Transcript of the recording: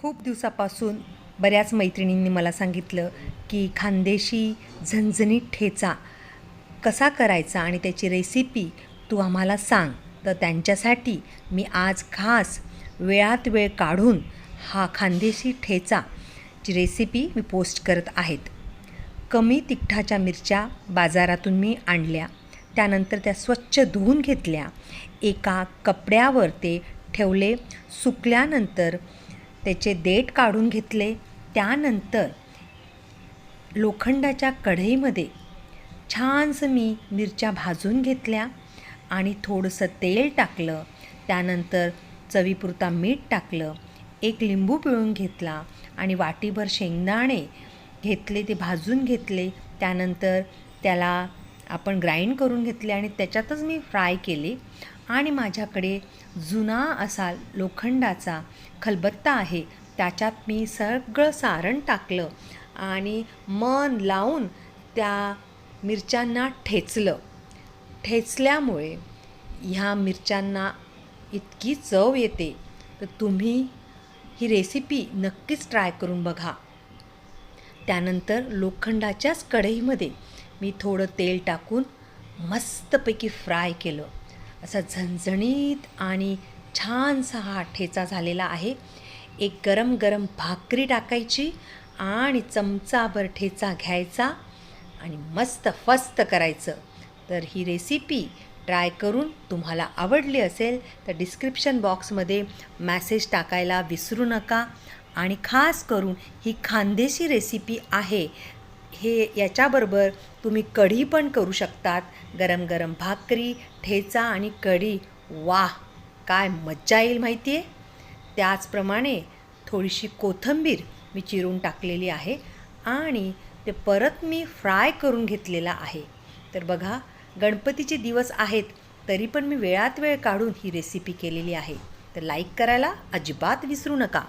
खूप दिवसापासून बऱ्याच मैत्रिणींनी मला सांगितलं की खानदेशी झणझणीत ठेचा कसा करायचा आणि त्याची रेसिपी तू आम्हाला सांग. तर त्यांच्यासाठी मी आज खास वेळात वेळ काढून हा खानदेशी ठेचा ची रेसिपी मी पोस्ट करत आहेत. कमी तिखटाच्या मिरच्या बाजारातून मी आणल्या. त्यानंतर त्या स्वच्छ धुवून घेतल्या. एका कपड्यावर ते ठेवले. सुकल्यानंतर त्याचे देठ काढून घेतले. त्यानंतर लोखंडाच्या कढईमध्ये छानसं मी मिरच्या भाजून घेतल्या आणि थोडंसं तेल टाकलं. त्यानंतर चवीपुरता मीठ टाकलं. एक लिंबू पिळून घेतला आणि वाटीभर शेंगदाणे घेतले ते भाजून घेतले. त्यानंतर त्याला आपण ग्राइंड करून घेतले आणि त्याच्यातच मी फ्राय केले. आणि माझ्याकडे जुना असा लोखंडाचा खलबत्ता आहे त्याच्यात मी सगळं सारण टाकलं आणि मन लावून त्या मिरच्यांना ठेचलं. ठेचल्यामुळे ह्या मिरच्यांना इतकी चव येते तर तुम्ही ही रेसिपी नक्कीच ट्राय करून बघा. त्यानंतर लोखंडाच्याच कढईमध्ये मी थोडं तेल टाकून मस्तपैकी फ्राय केलं. असा झणझणीत आणि छानसा हा ठेचा झालेला आहे. एक गरम गरम भाकरी टाकायची आणि चमचाभर ठेचा घ्यायचा आणि मस्त फस्त करायचं. तर ही रेसिपी ट्राय करून तुम्हाला आवडली असेल तर डिस्क्रिप्शन बॉक्समध्ये मॅसेज टाकायला विसरू नका. आणि खास करून ही खानदेशी रेसिपी आहे. हे याच्याबरोबर तुम्ही कढी पण करू शकतात. गरम गरम भाकरी ठेचा आणि कढी. वाह! काय मज्जा येईल माहिती आहे त्याचप्रमाणे थोडीशी कोथिंबीर मी चिरून टाकलेली आहे आणि ते परत मी फ्राय करून घेतलेला आहे. तर बघा गणपतीचे दिवस आहेत तरी पण मी वेळात वेळ काढून ही रेसिपी केलेली आहे. तर लाईक करायला अजिबात विसरू नका.